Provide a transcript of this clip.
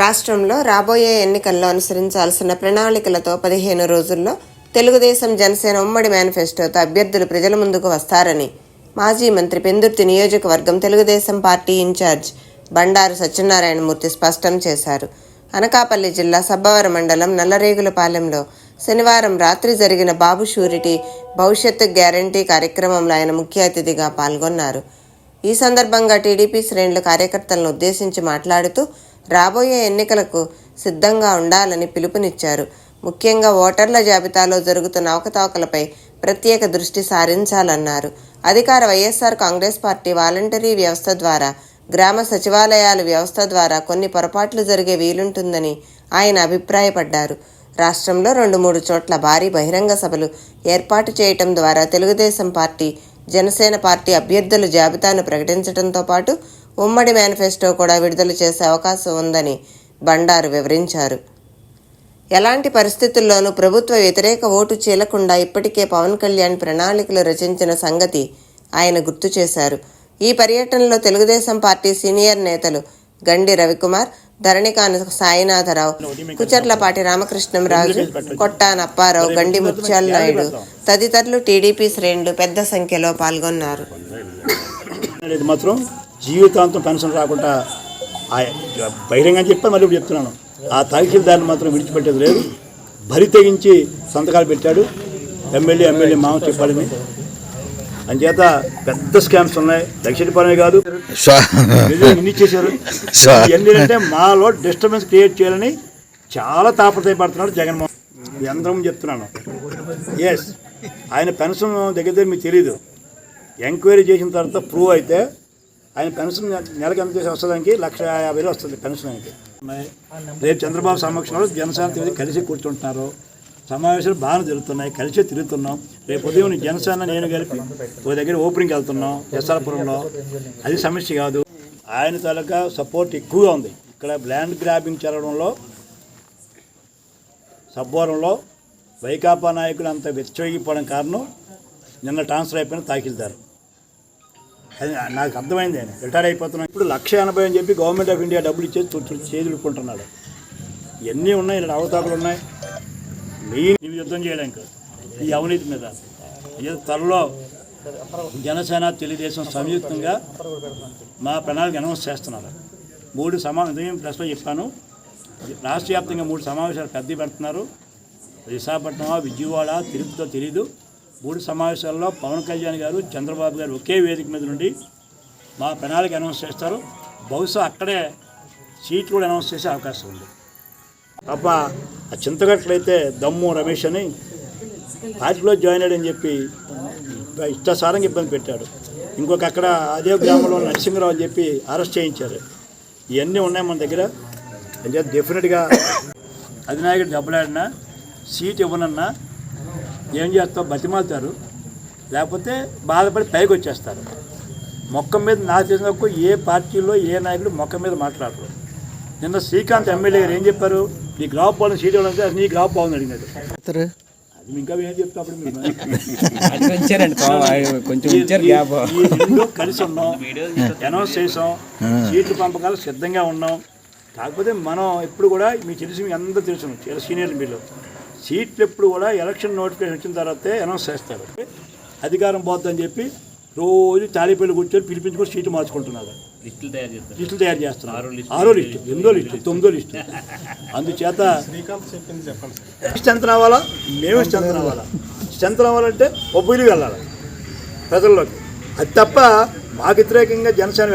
రాష్ట్రంలో రాబోయే ఎన్నికల్లో అనుసరించాల్సిన ప్రణాళికలతో పదిహేను రోజుల్లో తెలుగుదేశం జనసేన ఉమ్మడి మేనిఫెస్టోతో అభ్యర్థులు ప్రజల ముందుకు వస్తారని మాజీ మంత్రి పెందుర్తి నియోజకవర్గం తెలుగుదేశం పార్టీ ఇన్ఛార్జ్ బండారు సత్యనారాయణమూర్తి స్పష్టం చేశారు. అనకాపల్లి జిల్లా సబ్బవరం మండలం నల్లరేగులపాలెంలో శనివారం రాత్రి జరిగిన బాబు షూరిటీ భవిష్యత్తు గ్యారంటీ కార్యక్రమంలో ఆయన ముఖ్య అతిథిగా పాల్గొన్నారు. ఈ సందర్భంగా టీడీపీ శ్రేణుల కార్యకర్తలను ఉద్దేశించి మాట్లాడుతూ రాబోయే ఎన్నికలకు సిద్ధంగా ఉండాలని పిలుపునిచ్చారు. ముఖ్యంగా ఓటర్ల జాబితాలో జరుగుతున్న అవకతవకలపై ప్రత్యేక దృష్టి సారించాలన్నారు. అధికార వైఎస్ఆర్ కాంగ్రెస్ పార్టీ వాలంటరీ వ్యవస్థ ద్వారా గ్రామ సచివాలయాల వ్యవస్థ ద్వారా కొన్ని పొరపాట్లు జరిగే వీలుంటుందని ఆయన అభిప్రాయపడ్డారు. రాష్ట్రంలో రెండు మూడు చోట్ల భారీ బహిరంగ సభలు ఏర్పాటు చేయటం ద్వారా తెలుగుదేశం పార్టీ జనసేన పార్టీ అభ్యర్థుల జాబితాను ప్రకటించడంతో పాటు ఉమ్మడి మేనిఫెస్టో కూడా విడుదల చేసే అవకాశం ఉందని బండారు వివరించారు. ఎలాంటి పరిస్థితుల్లోనూ ప్రభుత్వ వ్యతిరేక ఓటు చీలకుండా ఇప్పటికే పవన్ కళ్యాణ్ ప్రణాళికలు రచించిన సంగతి ఆయన గుర్తు చేశారు. ఈ పర్యటనలో తెలుగుదేశం పార్టీ సీనియర్ నేతలు గండి రవికుమార్ ధరణికాను సాయినాథరావు కుచర్లపాటి రామకృష్ణంరాజు కొట్టాన అప్పారావు గండి ముత్యాల నాయుడు తదితరులు టీడీపీ శ్రేణులు పెద్ద సంఖ్యలో పాల్గొన్నారు. జీవితాంతం పెన్షన్ రాకుండా ఆ బహిరంగంగా చెప్పాను మళ్ళీ ఇప్పుడు చెప్తున్నాను. ఆ తహసీల్దార్ని మాత్రం విడిచిపెట్టేది లేదు. బరి తెగించి సంతకాలు పెట్టాడు. ఎమ్మెల్యే ఎమ్మెల్యే మామ చెప్పాడని అంచేత పెద్ద స్కామ్స్ ఉన్నాయి. దక్షిణపాలనే కాదు. నిజం ఇన్ని చేశారు అంటే మాలో డిస్టర్బెన్స్ క్రియేట్ చేయాలని చాలా తాపత్రయపడుతున్నాడు జగన్మోహన్. అందరం చెప్తున్నాను. ఎస్ ఆయన పెన్షన్ దగ్గర దగ్గర మీకు తెలియదు ఎంక్వైరీ చేసిన తర్వాత ప్రూవ్ అయితే ఆయన పెన్షన్ నెలకి ఎంత చేసి వస్తుందానికి లక్ష యాభై వేలు వస్తుంది పెన్షన్ ఆయనకి. రేపు చంద్రబాబు సమక్షంలో జనసేన కలిసి కూర్చుంటున్నారు. సమావేశాలు బాగా జరుగుతున్నాయి. కలిసే తిరుగుతున్నాం. రేపు ఉదయం జనసేన నేను కలిపి ఓ దగ్గర ఓపెనింగ్కి వెళ్తున్నాం ఎస్ఆర్పురంలో అది సమస్య కాదు. ఆయన తాలూకా సపోర్ట్ ఎక్కువగా ఉంది. ఇక్కడ ల్యాండ్ గ్రాబింగ్ జరగడంలో సబ్బోరంలో వైకాపా నాయకులు అంత వెచ్చగిపోవడం కారణం నిన్న ట్రాన్స్ఫర్ అయిపోయిన తాకిల్దారు అది నాకు అర్థమైంది ఆయన. రిటైర్ అయిపోతున్నాను ఇప్పుడు లక్ష ఎనభై అని చెప్పి గవర్నమెంట్ ఆఫ్ ఇండియా డబ్బులు ఇచ్చేసి చేదులుకుంటున్నాడు. ఇవన్నీ ఉన్నాయి? ఇలా అవతాకులు ఉన్నాయి? మెయిన్ ఇవి యుద్ధం చేయడానికి ఈ అవినీతి మీద. ఏదో త్వరలో జనసేన తెలుగుదేశం సంయుక్తంగా మా ప్రణాళిక అనౌన్స్ చేస్తున్నారు. మూడు సమా ఉదయం ప్రెస్లో చెప్పాను. రాష్ట్ర వ్యాప్తంగా మూడు సమావేశాలు పెద్ద పెడుతున్నారు. విశాఖపట్నం విజయవాడ తిరుపతితో తెలీదు. మూడు సమావేశాల్లో పవన్ కళ్యాణ్ గారు చంద్రబాబు గారు ఒకే వేదిక మీద నుండి మా ప్రణాళిక అనౌన్స్ చేస్తారు. బహుశా అక్కడే సీట్ కూడా అనౌన్స్ చేసే అవకాశం ఉంది. అబ్బా ఆ చింతగట్లయితే దమ్ము రమేష్ అని పార్టీలో జాయిన్ అయ్యాడని చెప్పి ఇష్టసారంగా ఇబ్బంది పెట్టాడు. ఇంకొక అక్కడ అదే గ్రామంలో నరసింహరావు అని చెప్పి అరెస్ట్ చేయించారు. ఇవన్నీ ఉన్నాయి మన దగ్గర. అంటే డెఫినెట్గా అధినాయకుడు దెబ్బలాడినా సీట్ ఇవ్వనన్నా ఏం చేస్తావు? బతిమాలుతారు. లేకపోతే బాధపడి పైకి వచ్చేస్తారు. మొక్క మీద నాకు తెలిసిన వరకు ఏ పార్టీలో ఏ నాయకుడు మొక్క మీద మాట్లాడరు. నిన్న శ్రీకాంత్ ఎమ్మెల్యే గారు ఏం చెప్పారు? నీ గ్రాఫ్ బాగుంది సీట్ ఇవ్వడం నీ గ్రాఫ్ బాగుంది అడిగినాడు. అది ఇంకా ఏం చెప్తా అప్పుడు అది కలిసి ఉన్నాం. అనౌన్స్ చేసాం. సీట్లు పంపకాలు సిద్ధంగా ఉన్నాం. కాకపోతే మనం ఎప్పుడు కూడా మీకు తెలిసి మీ అందరూ తెలుసు చాలా సీనియర్ మీరు. సీట్లు ఎప్పుడు కూడా ఎలక్షన్ నోటిఫికేషన్ వచ్చిన తర్వాతే అనౌన్స్ చేస్తారు. అధికారం పోద్దని చెప్పి రోజు తాళిపల్లి కూర్చొని పిలిపించుకొని సీట్లు మార్చుకుంటున్నారు. లిస్టులు తయారు చేస్తారు. లిస్టులు తయారు చేస్తున్నారు. ఆరో లిస్టు. ఎనిమిదో లిస్టు తొమ్మిదో లిస్టు. అందుచేత లిస్ట్ ఎంత రావాలా మేము స్ట్రెంత్ రావాలా స్ట్రెంత్ రావాలంటే ఒబ్బులు వెళ్ళాలి ప్రజల్లోకి. అది తప్ప మాకు వ్యతిరేకంగా జనసేన